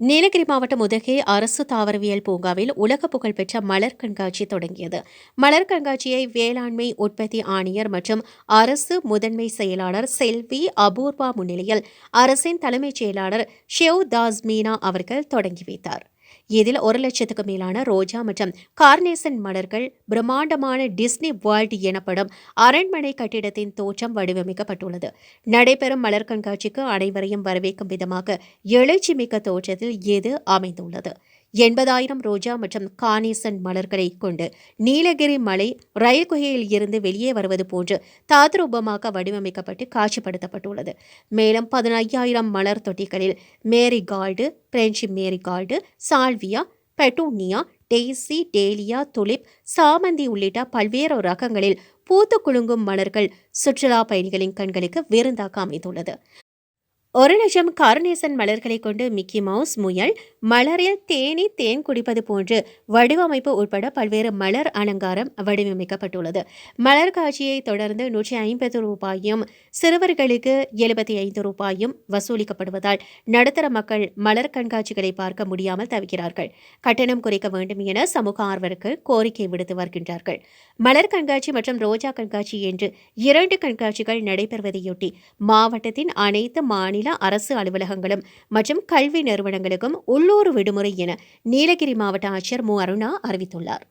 நீலகிரி மாவட்டம் உதகை அரசு தாவரவியல் பூங்காவில் உலக புகழ்பெற்ற மலர் கண்காட்சி தொடங்கியது. மலர் கண்காட்சியை வேளாண்மை உற்பத்தி ஆணையர் மற்றும் அரசு முதன்மை செயலாளர் செல்வி அபூர்வா முன்னிலையில் அரசின் தலைமைச் செயலாளர் ஷெவ் தாஸ் மீனா அவர்கள் தொடங்கி வைத்தார். இதில் ஒரு லட்சத்துக்கு மேலான ரோஜா மற்றும் கார்னேசன் மலர்கள் பிரம்மாண்டமான டிஸ்னி வேர்ல்ட் எனப்படும் அரண்மனை கட்டிடத்தின் தோற்றம் வடிவமைக்கப்பட்டுள்ளது. நடைபெறும் மலர் கண்காட்சிக்கு அனைவரையும் வரவேற்கும் விதமாக எழுச்சி மிக்க தோற்றத்தில் இது அமைந்துள்ளது. எண்பதாயிரம் ரோஜா மற்றும் கானேசன் மலர்களை கொண்டு நீலகிரி மலை ரயில் குகையில் இருந்து வெளியே வருவது போன்று தாத்ரூபமாக வடிவமைக்கப்பட்டு காட்சிப்படுத்தப்பட்டுள்ளது. மேலும் பதினையாயிரம் மலர் தொட்டிகளில் marigold French mary salvia petunia daisy dahlia tulip சாமந்தி உள்ளிட்ட பல்வேறு ரகங்களில் பூத்து குலுங்கும் மலர்கள் சுற்றுலா பயணிகளின் கண்களுக்கு விருந்தாக அமைந்துள்ளது. ஒரு லட்சம் கார்னேசன் மலர்களை கொண்டு மிக்கி மவுஸ் முயல் மலரில் தேனி தேன் குடிப்பது போன்று வடிவமைப்பு உட்பட பல்வேறு மலர் அலங்காரம் வடிவமைக்கப்பட்டுள்ளது. மலர் காட்சியை தொடர்ந்து நூற்றி ஐம்பது ரூபாயும் சிறுவர்களுக்கு எழுபத்தி ஐந்து ரூபாயும் வசூலிக்கப்படுவதால் நடுத்தர மக்கள் மலர் கண்காட்சிகளை பார்க்க முடியாமல் தவிக்கிறார்கள். கட்டணம் குறைக்க வேண்டும் என சமூக ஆர்வர்கள் கோரிக்கை விடுத்து வருகின்றார்கள். மலர் கண்காட்சி மற்றும் ரோஜா கண்காட்சி என்று இரண்டு கண்காட்சிகள் நடைபெறுவதையொட்டி மாவட்டத்தின் அனைத்து மாநில மாநில அரசு அலுவலகங்களும் மற்றும் கல்வி நிறுவனங்களுக்கும் உள்ளூர் விடுமுறை என நீலகிரி மாவட்ட ஆட்சியர் மு. அருணா அறிவித்துள்ளார்.